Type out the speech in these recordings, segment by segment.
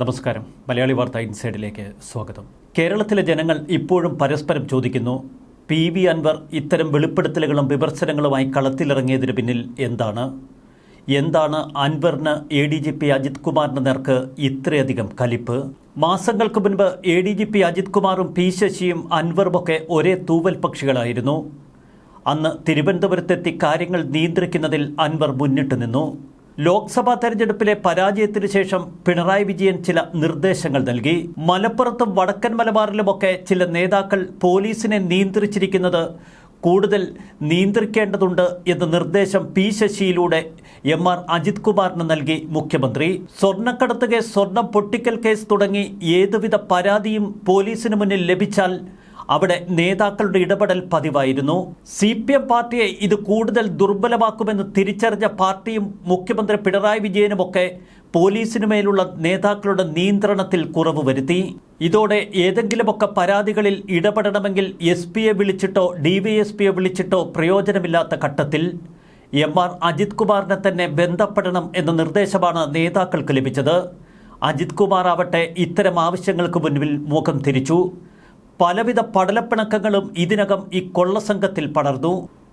നമസ്കാരം. മലയാളി വാർത്ത ഇൻസൈഡിലേക്ക് സ്വാഗതം. കേരളത്തിലെ ജനങ്ങൾ ഇപ്പോഴും പരസ്പരം ചോദിക്കുന്നു പി വി അൻവർ ഇത്തരം വെളിപ്പെടുത്തലുകളും വിമർശനങ്ങളുമായി കളത്തിലിറങ്ങിയതിന് പിന്നിൽ എന്താണ്? എന്താണ് അൻവറിന് A D G P Ajith കുമാറിന്റെ നേർക്ക് ഇത്രയധികം കലിപ്പ്? മാസങ്ങൾക്ക് മുൻപ് A D G P Ajith കുമാറും പി ശശിയും അൻവറുമൊക്കെ ഒരേ തൂവൽ പക്ഷികളായിരുന്നു. അന്ന് തിരുവനന്തപുരത്തെത്തി കാര്യങ്ങൾ നിയന്ത്രിക്കുന്നതിൽ അൻവർ മുന്നിട്ട് നിന്നു. ലോക്സഭാ തെരഞ്ഞെടുപ്പിലെ പരാജയത്തിനു ശേഷം പിണറായി വിജയൻ ചില നിർദ്ദേശങ്ങൾ നൽകി. മലപ്പുറത്തും വടക്കൻ മലബാറിലുമൊക്കെ ചില നേതാക്കൾ പോലീസിനെ നിയന്ത്രിച്ചിരിക്കുന്നത് കൂടുതൽ നിയന്ത്രിക്കേണ്ടതുണ്ട് എന്ന നിർദ്ദേശം പി ശശിയിലൂടെ എം ആർ അജിത് കുമാറിന് നൽകി മുഖ്യമന്ത്രി. സ്വർണക്കടത്ത് കേസ് സ്വർണം പൊട്ടിക്കൽ കേസ് തുടങ്ങി ഏതുവിധ പരാതിയും പോലീസിന് മുന്നിൽ ലഭിച്ചാൽ അവിടെ നേതാക്കളുടെ ഇടപെടൽ പതിവായിരുന്നു. സി പി എം പാർട്ടിയെ ഇത് കൂടുതൽ ദുർബലമാക്കുമെന്ന് തിരിച്ചറിഞ്ഞ പാർട്ടിയും മുഖ്യമന്ത്രി പിണറായി വിജയനുമൊക്കെ പോലീസിനു മേലുള്ള നേതാക്കളുടെ നിയന്ത്രണത്തിൽ കുറവ് വരുത്തി. ഇതോടെ ഏതെങ്കിലുമൊക്കെ പരാതികളിൽ ഇടപെടണമെങ്കിൽ എസ് പിയെ വിളിച്ചിട്ടോ ഡി വി എസ് പിയെ വിളിച്ചിട്ടോ പ്രയോജനമില്ലാത്ത ഘട്ടത്തിൽ. എം ആർ അജിത് കുമാറിനെ തന്നെ ബന്ധപ്പെടണം എന്ന നിർദ്ദേശമാണ് നേതാക്കൾക്ക് ലഭിച്ചത്. അജിത് കുമാർ ആവട്ടെ ഇത്തരം ആവശ്യങ്ങൾക്ക് മുന്നിൽ മുഖം തിരിച്ചു. പലവിധ പടലപ്പിണക്കങ്ങളും ഇതിനകം ഈ കൊള്ളസംഘത്തിൽ പടർന്നു.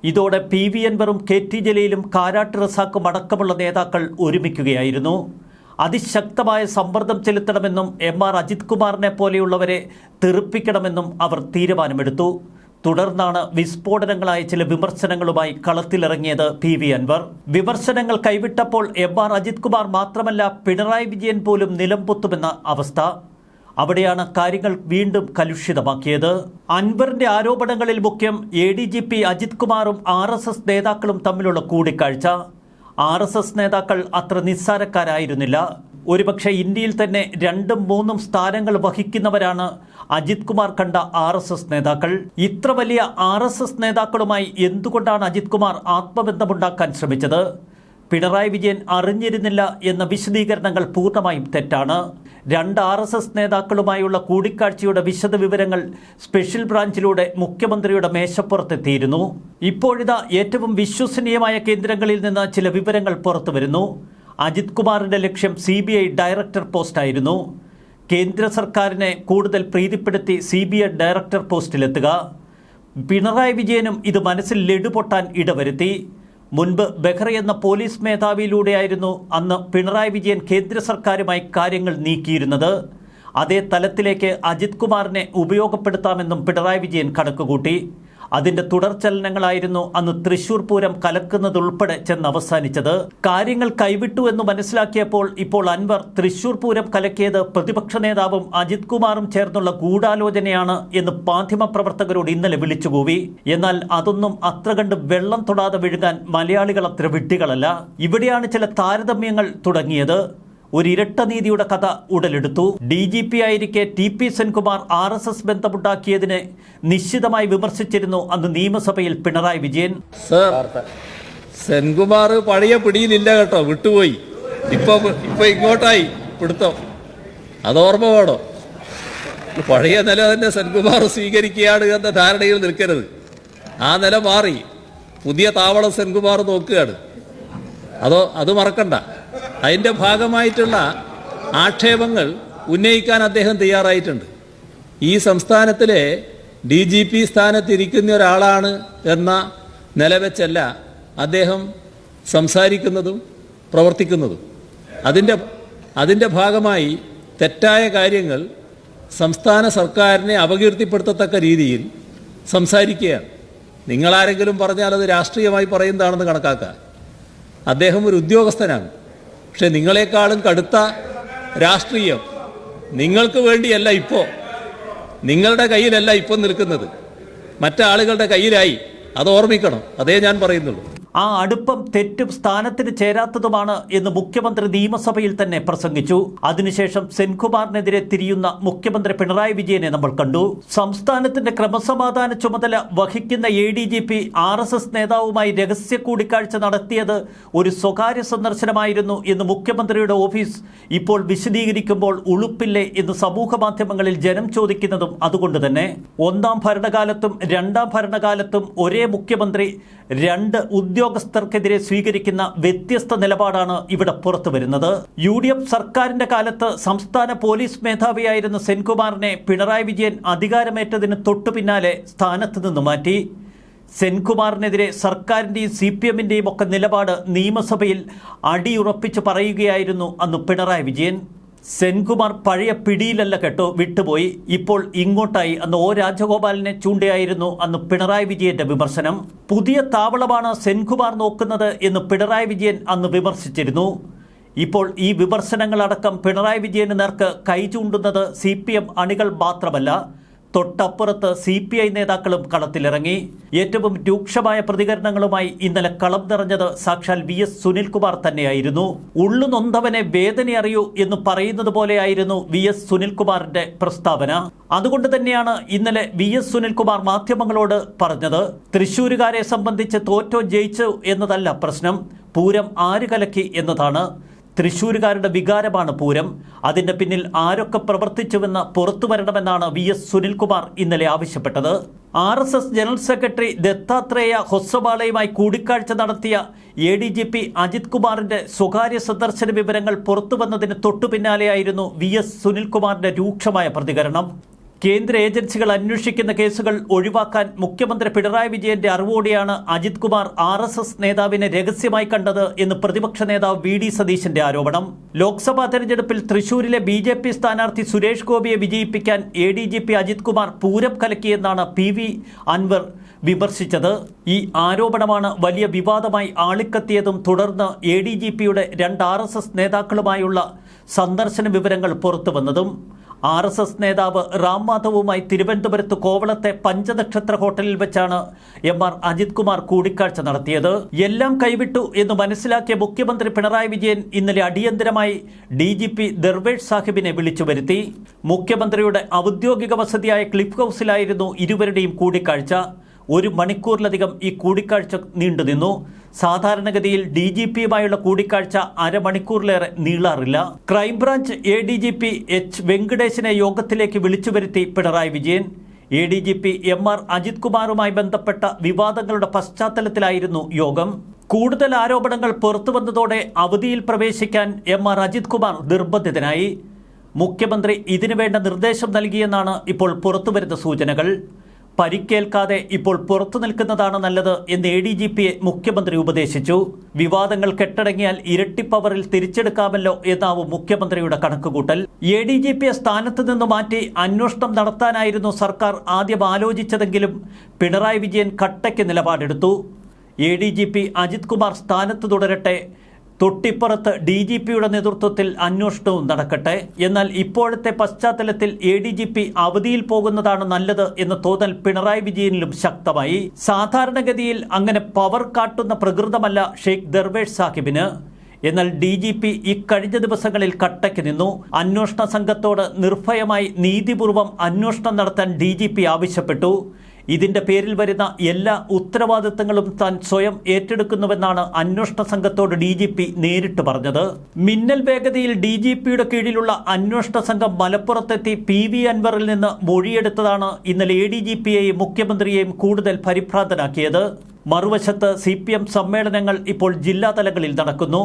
ഇതോടെ പി വി എൻവറും കെ ടി ജലീലും കാരാട്ട് റസാക്കും അടക്കമുള്ള നേതാക്കൾ ഒരുമിക്കുകയായിരുന്നു. അതിശക്തമായ സമ്മർദ്ദം ചെലുത്തണമെന്നും എം ആർ അജിത് കുമാറിനെ പോലെയുള്ളവരെ തെറിപ്പിക്കണമെന്നും അവർ തീരുമാനമെടുത്തു. തുടർന്നാണ് വിസ്ഫോടനങ്ങളായ ചില വിമർശനങ്ങളുമായി കളത്തിലിറങ്ങിയത് പി വി അൻവർ. വിമർശനങ്ങൾ കൈവിട്ടപ്പോൾ എം ആർ അജിത് കുമാർ മാത്രമല്ല പിണറായി വിജയൻ പോലും നിലംപൊത്തുമെന്ന അവസ്ഥ. അവിടെയാണ് കാര്യങ്ങൾ വീണ്ടും കലുഷിതമാക്കിയത്. അൻവറിന്റെ ആരോപണങ്ങളിൽ മുഖ്യം A D G P Ajith കുമാറും ആർ എസ് എസ് നേതാക്കളും തമ്മിലുള്ള കൂടിക്കാഴ്ച. ആർ എസ് എസ് നേതാക്കൾ അത്ര നിസ്സാരക്കാരായിരുന്നില്ല. ഒരുപക്ഷെ ഇന്ത്യയിൽ തന്നെ രണ്ടും മൂന്നും സ്ഥാനങ്ങൾ വഹിക്കുന്നവരാണ് അജിത് കുമാർ കണ്ട ആർ എസ് എസ് നേതാക്കൾ. ഇത്ര വലിയ ആർ എസ് എസ് നേതാക്കളുമായി എന്തുകൊണ്ടാണ് അജിത് കുമാർ ആത്മബന്ധമുണ്ടാക്കാൻ ശ്രമിച്ചത്? പിണറായി വിജയൻ അറിഞ്ഞിരുന്നില്ല എന്ന വിശദീകരണങ്ങൾ പൂർണമായും തെറ്റാണ്. രണ്ട് ആർ എസ് എസ് നേതാക്കളുമായുള്ള കൂടിക്കാഴ്ചയുടെ വിശദവിവരങ്ങൾ സ്പെഷ്യൽ ബ്രാഞ്ചിലൂടെ മുഖ്യമന്ത്രിയുടെ മേശപ്പുറത്തെത്തിയിരുന്നു. ഇപ്പോഴിതാ ഏറ്റവും വിശ്വസനീയമായ കേന്ദ്രങ്ങളിൽ നിന്ന് ചില വിവരങ്ങൾ പുറത്തുവരുന്നു. അജിത് കുമാറിന്റെ ലക്ഷ്യം സി ബി ഐ ഡയറക്ടർ പോസ്റ്റായിരുന്നു. കേന്ദ്ര സർക്കാരിനെ കൂടുതൽ പ്രീതിപ്പെടുത്തി സി ബി ഐ ഡയറക്ടർ പോസ്റ്റിലെത്തുക. പിണറായി വിജയനും ഇത് മനസ്സിൽ ലഡുപൊട്ടാൻ ഇടവരുത്തി. മുൻപ് ബെഹ്റ എന്ന പോലീസ് മേധാവിയിലൂടെയായിരുന്നു അന്ന് പിണറായി വിജയൻ കേന്ദ്ര സർക്കാരുമായി കാര്യങ്ങൾ നീക്കിയിരുന്നത്. അതേ തലത്തിലേക്ക് അജിത് കുമാറിനെ ഉപയോഗപ്പെടുത്താമെന്നും പിണറായി വിജയൻ കണക്കുകൂട്ടി. അതിന്റെ തുടർചലനങ്ങളായിരുന്നു അന്ന് തൃശൂർ പൂരം കലക്കുന്നതുൾപ്പെടെ ചെന്ന് അവസാനിച്ചത് കാര്യങ്ങൾ കൈവിട്ടു എന്ന് മനസ്സിലാക്കിയപ്പോൾ ഇപ്പോൾ അൻവർ തൃശൂർ പൂരം കലക്കിയത് പ്രതിപക്ഷ നേതാവും അജിത് കുമാറും ചേർന്നുള്ള ഗൂഢാലോചനയാണ് എന്ന് മാധ്യമപ്രവർത്തകരോട് ഇന്നലെ വിളിച്ചുകൂവി. എന്നാൽ അതൊന്നും അത്ര കണ്ട് വെള്ളം തൊടാതെ വിഴുകാൻ മലയാളികൾ അത്ര വിട്ടികളല്ല ഇവിടെയാണ് ചില താരതമ്യങ്ങൾ തുടങ്ങിയത്. ഒരു ഇരട്ട നീതിയുടെ കഥ ഉടലെടുത്തു. D G P ആയിരിക്കെ T P Senkumar R S S ബന്ധമുണ്ടാക്കിയതിനെ നിശ്ചിതമായി വിമർശിച്ചിരുന്നു അന്ന് നിയമസഭയിൽ പിണറായി വിജയൻ. സെൻകുമാർ പഴയ പിടിയിലില്ല കേട്ടോ വിട്ടുപോയി. ഇപ്പൊ ഇപ്പൊ ഇങ്ങോട്ടായി പിടുത്തം. അത് ഓർമ്മ വേണോ? പഴയ നില തന്നെ സെൻകുമാർ സ്വീകരിക്കുകയാണ് എന്ന ധാരണയിൽ നിൽക്കരുത്. ആ നില മാറി. പുതിയ താവളം സെൻകുമാർ നോക്കുകയാണ്. അതോ അത് മറക്കണ്ട. അതിന്റെ ഭാഗമായിട്ടുള്ള ആക്ഷേപങ്ങൾ ഉന്നയിക്കാൻ അദ്ദേഹം തയ്യാറായിട്ടുണ്ട്. ഈ സംസ്ഥാനത്തിലെ ഡി ജി പി സ്ഥാനത്തിരിക്കുന്ന ഒരാളാണ് എന്ന നിലവെച്ചല്ല അദ്ദേഹം സംസാരിക്കുന്നതും പ്രവർത്തിക്കുന്നതും. അതിന്റെ അതിന്റെ ഭാഗമായി തെറ്റായ കാര്യങ്ങൾ സംസ്ഥാന സർക്കാരിനെ അപകീർത്തിപ്പെടുത്തത്തക്ക രീതിയിൽ സംസാരിക്കുകയാണ്. നിങ്ങളാരെങ്കിലും പറഞ്ഞാൽ അത് രാഷ്ട്രീയമായി പറയുന്നതാണെന്ന് കണക്കാക്കുക അദ്ദേഹം ഒരു ഉദ്യോഗസ്ഥനാണ്. പക്ഷെ നിങ്ങളെക്കാളും കടുത്ത രാഷ്ട്രീയം നിങ്ങൾക്ക് വേണ്ടിയല്ല ഇപ്പോൾ നിങ്ങളുടെ കയ്യിലല്ല ഇപ്പം നിൽക്കുന്നത്. മറ്റാളുകളുടെ കയ്യിലായി അത് ഓർമ്മിക്കണം. അതേ ഞാൻ പറയുന്നുള്ളൂ. ആ അടുപ്പം തെറ്റും സ്ഥാനത്തിന് ചേരാത്തതുമാണ് എന്ന് മുഖ്യമന്ത്രി നിയമസഭയിൽ തന്നെ പ്രസംഗിച്ചു. അതിനുശേഷം സെൻകുമാറിനെതിരെ തിരിയുന്ന മുഖ്യമന്ത്രി പിണറായി വിജയനെ നമ്മൾ കണ്ടു. സംസ്ഥാനത്തിന്റെ ക്രമസമാധാന ചുമതല വഹിക്കുന്ന A D G P R S S നേതാവുമായി രഹസ്യ കൂടിക്കാഴ്ച നടത്തിയത് ഒരു സ്വകാര്യ സന്ദർശനമായിരുന്നു എന്ന് മുഖ്യമന്ത്രിയുടെ ഓഫീസ് ഇപ്പോൾ വിശദീകരിക്കുമ്പോൾ ഉളുപ്പില്ലേ എന്ന് സമൂഹ മാധ്യമങ്ങളിൽ ജനം ചോദിക്കുന്നതും അതുകൊണ്ട് തന്നെ. ഒന്നാം ഭരണകാലത്തും രണ്ടാം ഭരണകാലത്തും ഒരേ മുഖ്യമന്ത്രി രണ്ട് ഉദ്യോഗ ഉദ്യോഗസ്ഥർക്കെതിരെ സ്വീകരിക്കുന്ന വ്യത്യസ്ത നിലപാടാണ് ഇവിടെ പുറത്തു വരുന്നത്. യു ഡി എഫ് സർക്കാരിന്റെ കാലത്ത് സംസ്ഥാന പോലീസ് മേധാവിയായിരുന്ന സെൻകുമാറിനെ പിണറായി വിജയൻ അധികാരമേറ്റതിന് തൊട്ടു പിന്നാലെ സ്ഥാനത്ത് നിന്ന് മാറ്റി. സെൻകുമാറിനെതിരെ സർക്കാരിന്റെയും സി പി എമ്മിന്റെയും ഒക്കെ നിലപാട് നിയമസഭയിൽ അടിയുറപ്പിച്ച് പറയുകയായിരുന്നു അന്ന് പിണറായി വിജയൻ. സെൻകുമാർ പഴയ പിടിയിലല്ല കേട്ടോ വിട്ടുപോയി. ഇപ്പോൾ ഇങ്ങോട്ടായി. അന്ന് ഒ രാജഗോപാലിനെ ചൂണ്ടയായിരുന്നു അന്ന് പിണറായി വിജയന്റെ വിമർശനം. പുതിയ താവളമാണ് സെൻകുമാർ നോക്കുന്നത് എന്ന് പിണറായി വിജയൻ അന്ന് വിമർശിച്ചിരുന്നു. ഇപ്പോൾ ഈ വിമർശനങ്ങളടക്കം പിണറായി വിജയന് നേർക്ക് കൈ ചൂണ്ടുന്നത് സി അണികൾ മാത്രമല്ല. തൊട്ടപ്പുറത്ത് സി പി ഐ നേതാക്കളും കളത്തിലിറങ്ങി. ഏറ്റവും രൂക്ഷമായ പ്രതികരണങ്ങളുമായി ഇന്നലെ കളം നിറഞ്ഞത് സാക്ഷാൽ വി എസ് സുനിൽകുമാർ തന്നെയായിരുന്നു. ഉള്ളു നൊന്തവനെ വേദന അറിയൂ എന്ന് പറയുന്നത് പോലെയായിരുന്നു വി എസ് സുനിൽകുമാറിന്റെ പ്രസ്താവന. അതുകൊണ്ട് തന്നെയാണ് ഇന്നലെ വി എസ് സുനിൽകുമാർ മാധ്യമങ്ങളോട് പറഞ്ഞത്. തൃശൂരുകാരെ സംബന്ധിച്ച് തോറ്റോ ജയിച്ചു എന്നതല്ല പ്രശ്നം. പൂരം ആര് കലക്കി എന്നതാണ്. തൃശൂരുകാരുടെ വികാരമാണ് പൂരം. അതിന്റെ പിന്നിൽ ആരൊക്കെ പ്രവർത്തിച്ചുവെന്ന് പുറത്തു വരണമെന്നാണ് വി എസ് സുനിൽകുമാർ ഇന്നലെ ആവശ്യപ്പെട്ടത്. R S S general secretary Dattatreya ഹൊസ്സബാളയുമായി കൂടിക്കാഴ്ച നടത്തിയ A D G P Ajith കുമാറിന്റെ സ്വകാര്യ സന്ദർശന വിവരങ്ങൾ പുറത്തുവന്നതിന് തൊട്ടു പിന്നാലെയായിരുന്നു വി എസ് സുനിൽകുമാറിന്റെ രൂക്ഷമായ പ്രതികരണം. കേന്ദ്ര ഏജൻസികൾ അന്വേഷിക്കുന്ന കേസുകൾ ഒഴിവാക്കാൻ മുഖ്യമന്ത്രി പിണറായി വിജയന്റെ അറിവോടെയാണ് Ajith Kumar R S S നേതാവിനെ രഹസ്യമായി കണ്ടത് എന്ന് പ്രതിപക്ഷ നേതാവ് വി ഡി സതീശന്റെ ആരോപണം. ലോക്സഭാ തെരഞ്ഞെടുപ്പിൽ തൃശൂരിലെ ബി ജെ പി സ്ഥാനാർത്ഥി സുരേഷ് ഗോപിയെ വിജയിപ്പിക്കാൻ A D G P Ajith Kumar Pooram കലക്കിയെന്നാണ് P V Anvar വിമർശിച്ചത്. ഈ ആരോപണമാണ് വലിയ വിവാദമായി ആളിക്കത്തിയതും തുടർന്ന് എ ഡി ജി പിയുടെ രണ്ട് ആർ എസ് എസ് നേതാക്കളുമായുള്ള സന്ദർശന വിവരങ്ങൾ പുറത്തുവന്നതും. ആർ എസ് എസ് നേതാവ് റാം മാധവുമായി തിരുവനന്തപുരത്ത് കോവളത്തെ പഞ്ചനക്ഷത്ര ഹോട്ടലിൽ വെച്ചാണ് എം ആർ അജിത് കുമാർ കൂടിക്കാഴ്ച നടത്തിയത്. എല്ലാം കൈവിട്ടു എന്ന് മനസ്സിലാക്കിയ മുഖ്യമന്ത്രി പിണറായി വിജയൻ ഇന്നലെ അടിയന്തരമായി ഡി ജി പി ദർവേഷ് സാഹിബിനെ വിളിച്ചു വരുത്തി. മുഖ്യമന്ത്രിയുടെ ഔദ്യോഗിക വസതിയായ ക്ലിഫ് ഹൗസിലായിരുന്നു ഇരുവരുടെയും കൂടിക്കാഴ്ച. ഒരു മണിക്കൂറിലധികം ഈ കൂടിക്കാഴ്ച നീണ്ടുനിന്നു. സാധാരണഗതിയിൽ ഡി ജി പിയുമായുള്ള കൂടിക്കാഴ്ച അരമണിക്കൂറിലേറെ നീളാറില്ല. Crime branch A D G P H വെങ്കടേശിനെ യോഗത്തിലേക്ക് വിളിച്ചു വരുത്തി Pinarayi Vijayan. A D G P M R Ajith കുമാറുമായി ബന്ധപ്പെട്ട വിവാദങ്ങളുടെ പശ്ചാത്തലത്തിലായിരുന്നു യോഗം. കൂടുതൽ ആരോപണങ്ങൾ പുറത്തുവന്നതോടെ അവധിയിൽ പ്രവേശിക്കാൻ എം ആർ അജിത് കുമാർ നിർബന്ധിതനായി. മുഖ്യമന്ത്രി ഇതിനുവേണ്ട നിർദ്ദേശം നൽകിയെന്നാണ് ഇപ്പോൾ പുറത്തുവരുന്ന സൂചനകൾ. പരിക്കേൽക്കാതെ ഇപ്പോൾ പുറത്തു നിൽക്കുന്നതാണ് നല്ലത് എന്ന് എ ഡി ജി പിയെ മുഖ്യമന്ത്രി ഉപദേശിച്ചു. വിവാദങ്ങൾ കെട്ടടങ്ങിയാൽ ഇരട്ടി പവറിൽ തിരിച്ചെടുക്കാമല്ലോ എന്നാവും മുഖ്യമന്ത്രിയുടെ കണക്കുകൂട്ടൽ. എ ഡി ജി പിയെ സ്ഥാനത്ത് നിന്ന് മാറ്റി അന്വേഷണം നടത്താനായിരുന്നു സർക്കാർ ആദ്യം ആലോചിച്ചതെങ്കിലും പിണറായി വിജയൻ കട്ടയ്ക്ക് നിലപാടെടുത്തു. A D G P Ajith Kumar സ്ഥാനത്ത് തുടരട്ടെ തൊട്ടിപ്പുറത്ത് ഡി ജി പിയുടെ നേതൃത്വത്തിൽ അന്വേഷണവും നടക്കട്ടെ. എന്നാൽ ഇപ്പോഴത്തെ പശ്ചാത്തലത്തിൽ എ ഡി ജി പി അവധിയിൽ പോകുന്നതാണ് നല്ലത് എന്ന് തോന്നൽ പിണറായി വിജയനിലും ശക്തമായി. സാധാരണഗതിയിൽ അങ്ങനെ പവർ കാട്ടുന്ന പ്രകൃതമല്ല ഷെയ്ഖ് ദർവേഷ് സാഹിബിന്. എന്നാൽ ഡി ജി പി ഇക്കഴിഞ്ഞ ദിവസങ്ങളിൽ കട്ടയ്ക്ക് നിന്നു. അന്വേഷണ സംഘത്തോട് നിർഭയമായി നീതിപൂർവം അന്വേഷണം നടത്താൻ ഡി ആവശ്യപ്പെട്ടു. ഇതിന്റെ പേരിൽ വരുന്ന എല്ലാ ഉത്തരവാദിത്തങ്ങളും താൻ സ്വയം ഏറ്റെടുക്കുന്നുവെന്നാണ് അന്വേഷണ സംഘത്തോട് ഡി ജി പി നേരിട്ട് പറഞ്ഞത്. മിന്നൽ വേഗതയിൽ ഡി ജി പിയുടെ കീഴിലുള്ള അന്വേഷണ സംഘം മലപ്പുറത്തെത്തി പി വി അൻവറിൽ നിന്ന് മൊഴിയെടുത്തതാണ് ഇന്നലെ എ ഡി ജി പിയെയും മുഖ്യമന്ത്രിയെയും കൂടുതൽ പരിഭ്രാന്തനാക്കിയത്. മറുവശത്ത് സി പി എം സമ്മേളനങ്ങൾ ഇപ്പോൾ ജില്ലാതലങ്ങളിൽ നടക്കുന്നു.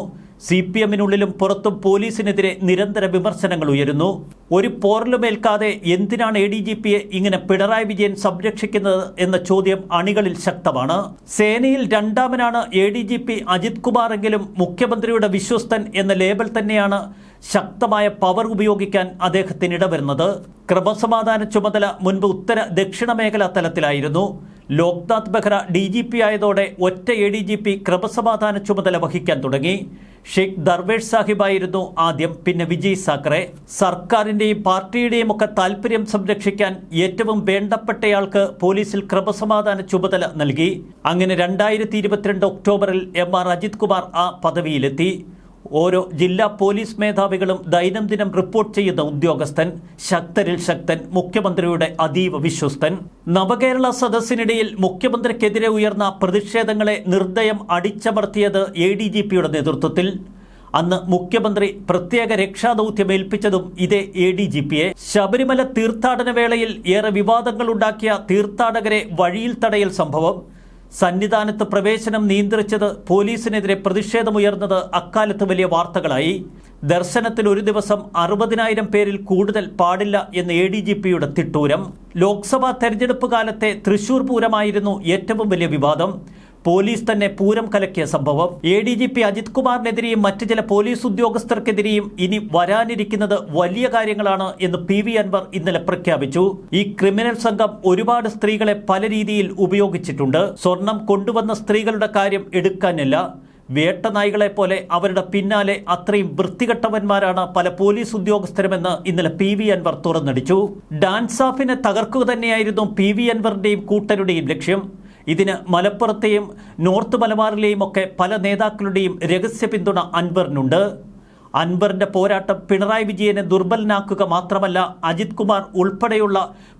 സി പി എമ്മിനുള്ളിലും പുറത്തും പോലീസിനെതിരെ നിരന്തര വിമർശനങ്ങൾ ഉയരുന്നു. ഒരു പോറലുമേൽക്കാതെ എന്തിനാണ് എ ഡി ജി പിയെ ഇങ്ങനെ പിണറായി വിജയൻ സംരക്ഷിക്കുന്നത് എന്ന ചോദ്യം അണികളിൽ ശക്തമാണ്. സേനയിൽ രണ്ടാമനാണ് A D G P Ajith കുമാറെങ്കിലും മുഖ്യമന്ത്രിയുടെ വിശ്വസ്തൻ എന്ന ലേബൽ തന്നെയാണ് ശക്തമായ പവർ ഉപയോഗിക്കാൻ അദ്ദേഹത്തിന് ഇടവരുന്നത്. ക്രമസമാധാന ചുമതല മുൻപ് ഉത്തര ദക്ഷിണ മേഖലാ തലത്തിലായിരുന്നു. Loknath Behera D G P ആയതോടെ ഒറ്റ എ ഡി ജി പി ക്രമസമാധാന ചുമതല വഹിക്കാൻ തുടങ്ങി. ഷെയ്ഖ് ദർവേഷ് സാഹിബായിരുന്നു ആദ്യം പിന്നെ വിജയ് സാക്കറെ. സർക്കാരിന്റെയും പാർട്ടിയുടെയും ഒക്കെ താല്പര്യം സംരക്ഷിക്കാൻ ഏറ്റവും വേണ്ടപ്പെട്ടയാൾക്ക് പോലീസിൽ ക്രമസമാധാന ചുമതല നൽകി. അങ്ങനെ രണ്ടായിരത്തി ഇരുപത്തിരണ്ട് ഒക്ടോബറിൽ എം ആർ അജിത് കുമാർ ആ പദവിയിലെത്തി. ഓരോ ജില്ലാ പോലീസ് മേധാവികളും ദൈനംദിനം റിപ്പോർട്ട് ചെയ്യുന്ന ഉദ്യോഗസ്ഥൻ ശക്തരിൽ ശക്തൻ മുഖ്യമന്ത്രിയുടെ അതീവ വിശ്വസ്തൻ. നവകേരള സദസ്സിനിടയിൽ മുഖ്യമന്ത്രിക്കെതിരെ ഉയർന്ന പ്രതിഷേധങ്ങളെ നിർദ്ദയം അടിച്ചമർത്തിയത് എ ഡി ജി പിയുടെ നേതൃത്വത്തിൽ. അന്ന് മുഖ്യമന്ത്രി പ്രത്യേക രക്ഷാദൗത്യം ഏൽപ്പിച്ചതും ഇതേ എ ഡി ജി പിയെ ശബരിമല തീർത്ഥാടന വേളയിൽ ഏറെ വിവാദങ്ങളുണ്ടാക്കിയ തീർത്ഥാടകരെ വഴിയിൽ തടയൽ സംഭവം. സന്നിധാനത്ത് പ്രവേശനം നിയന്ത്രിച്ചത് പോലീസിനെതിരെ പ്രതിഷേധമുയർന്നത് അക്കാലത്ത് വലിയ വാർത്തകളായി. ദർശനത്തിൽ ഒരു ദിവസം അറുപതിനായിരം പേരിൽ കൂടുതൽ പാടില്ല എന്ന് എ ഡി ജി പിയുടെ തിട്ടൂരം. ലോക്സഭാ തെരഞ്ഞെടുപ്പ് കാലത്തെ തൃശൂർ പൂരമായിരുന്നു ഏറ്റവും വലിയ വിവാദം. പോലീസ് തന്നെ പൂരം കലക്കിയ സംഭവം. A D G P Ajith കുമാറിനെതിരെയും മറ്റ് ചില പോലീസ് ഉദ്യോഗസ്ഥർക്കെതിരെയും ഇനി വരാനിരിക്കുന്നത് വലിയ കാര്യങ്ങളാണ് എന്ന് പി വി അൻവർ ഇന്നലെ പ്രഖ്യാപിച്ചു. ഈ ക്രിമിനൽ സംഘം ഒരുപാട് സ്ത്രീകളെ പല രീതിയിൽ ഉപയോഗിച്ചിട്ടുണ്ട്. സ്വർണം കൊണ്ടുവന്ന സ്ത്രീകളുടെ കാര്യം എടുക്കാനില്ല. വേട്ടനായികളെ പോലെ അവരുടെ പിന്നാലെ അത്രയും വൃത്തികെട്ടവന്മാരാണ് പല പോലീസ് ഉദ്യോഗസ്ഥരുമെന്ന് ഇന്നലെ പി വി അൻവർ തുറന്നടിച്ചു. ഡാൻസ് ഓഫിനെ തകർക്കുക തന്നെയായിരുന്നു പി വി അൻവറിന്റെയും കൂട്ടരുടെയും ലക്ഷ്യം. ഇതിന് മലപ്പുറത്തെയും നോർത്ത് മലബാറിലെയും ഒക്കെ പല നേതാക്കളുടെയും രഹസ്യ പിന്തുണ അൻവറിനുണ്ട്. അൻവറിന്റെ പോരാട്ടം പിണറായി വിജയനെ ദുർബലനാക്കുക മാത്രമല്ല അജിത് കുമാർ ഉൾപ്പെടെയുള്ള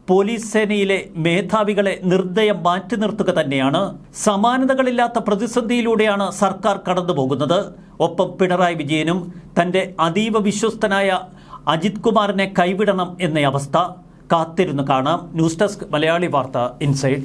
പോലീസ് സേനയിലെ മേധാവികളെ നിർദ്ദയം മാറ്റി നിർത്തുക തന്നെയാണ്. സമാനതകളില്ലാത്ത പ്രതിസന്ധിയിലൂടെയാണ് സർക്കാർ കടന്നുപോകുന്നത് ഒപ്പം പിണറായി വിജയനും തന്റെ അതീവ വിശ്വസ്തനായ അജിത് കുമാറിനെ കൈവിടണം എന്ന അവസ്ഥ. കാത്തിരുന്ന് കാണാം. ന്യൂസ് ഡെസ്ക് മലയാളി വാർത്ത ഇൻസൈഡ്.